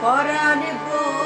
পরাণ গো।